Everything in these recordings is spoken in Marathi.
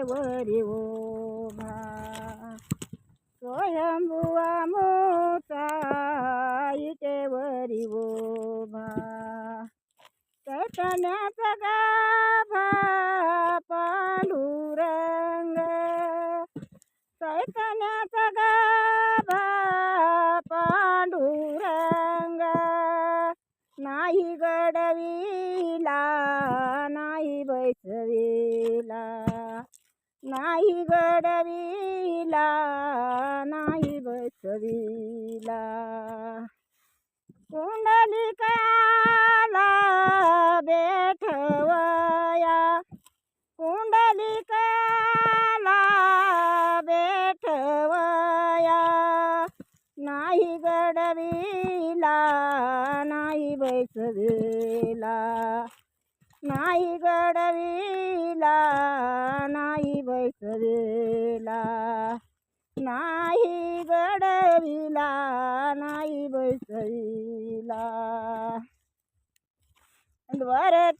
इटेवरी उभा स्वयंभुवा मोठा इटेवरी उभा चैतन्याचा गाभा पांडुरंग चैतन्याचा गाभा पांडुरंग नाही गडविला नाही बैसविला. नाही गडविला नाही बसविला. कुंडलिकाला बेठवया कुंडलिकाला बेठवया. नाही गडविला नाही बसविला. नाही गडविला नाही बैसवेला. नाही गडविला नाही बैसविला.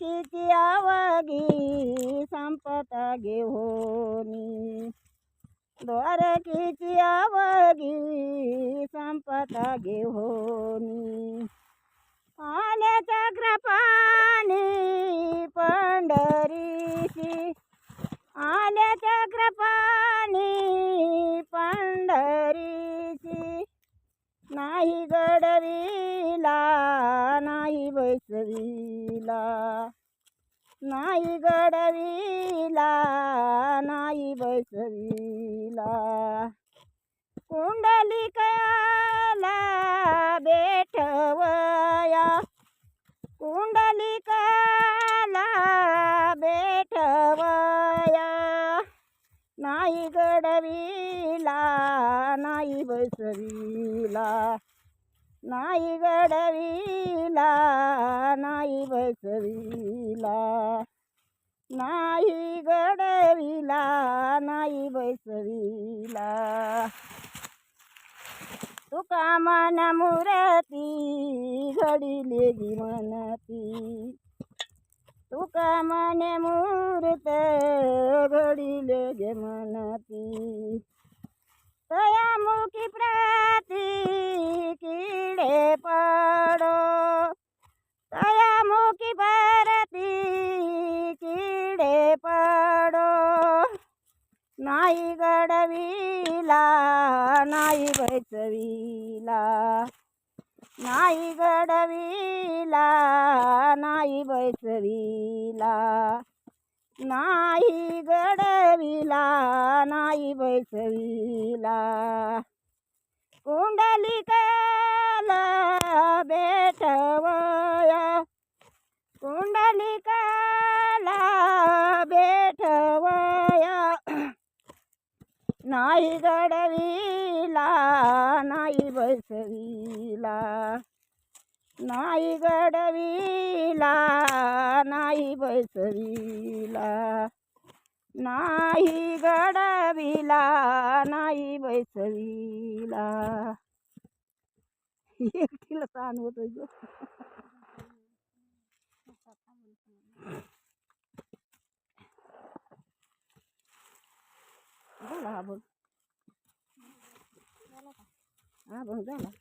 किती आवगी संपता घेऊनी द्वारकीची आवगी संपता घेऊनी. आल्याच्या कृपानी पंढरीशी. आल्याच्या कृपानी पंढरीची नाही गडविला नाही बैसविला नाही गडविला नाही बैसविला कुंडलिकाला नाही घडविला नाही बसविला. नाही घडविला नाही बसविला. नाही घडविला नाही बसविला. तुका मन मुरती घडिले गी म्हणती. तुका मने मूर्त घडिले गे मनाती तया मुखी प्राती किडे पडो. तया मुखी परती किडे पडो. नाही गडविला नाही बैचविला नाही गडविला नाही बैसविला. नाही गडविला नाही बैसविला. कुंडलिकाला बेठवया कुंडलिकाला बेठवया नाही गडविला बैसविला नाही गडविला नाही बैसविला. नाही गडविला नाही बैसविला. एकटीला ताण होतो बोला बोल. 啊，不用干了。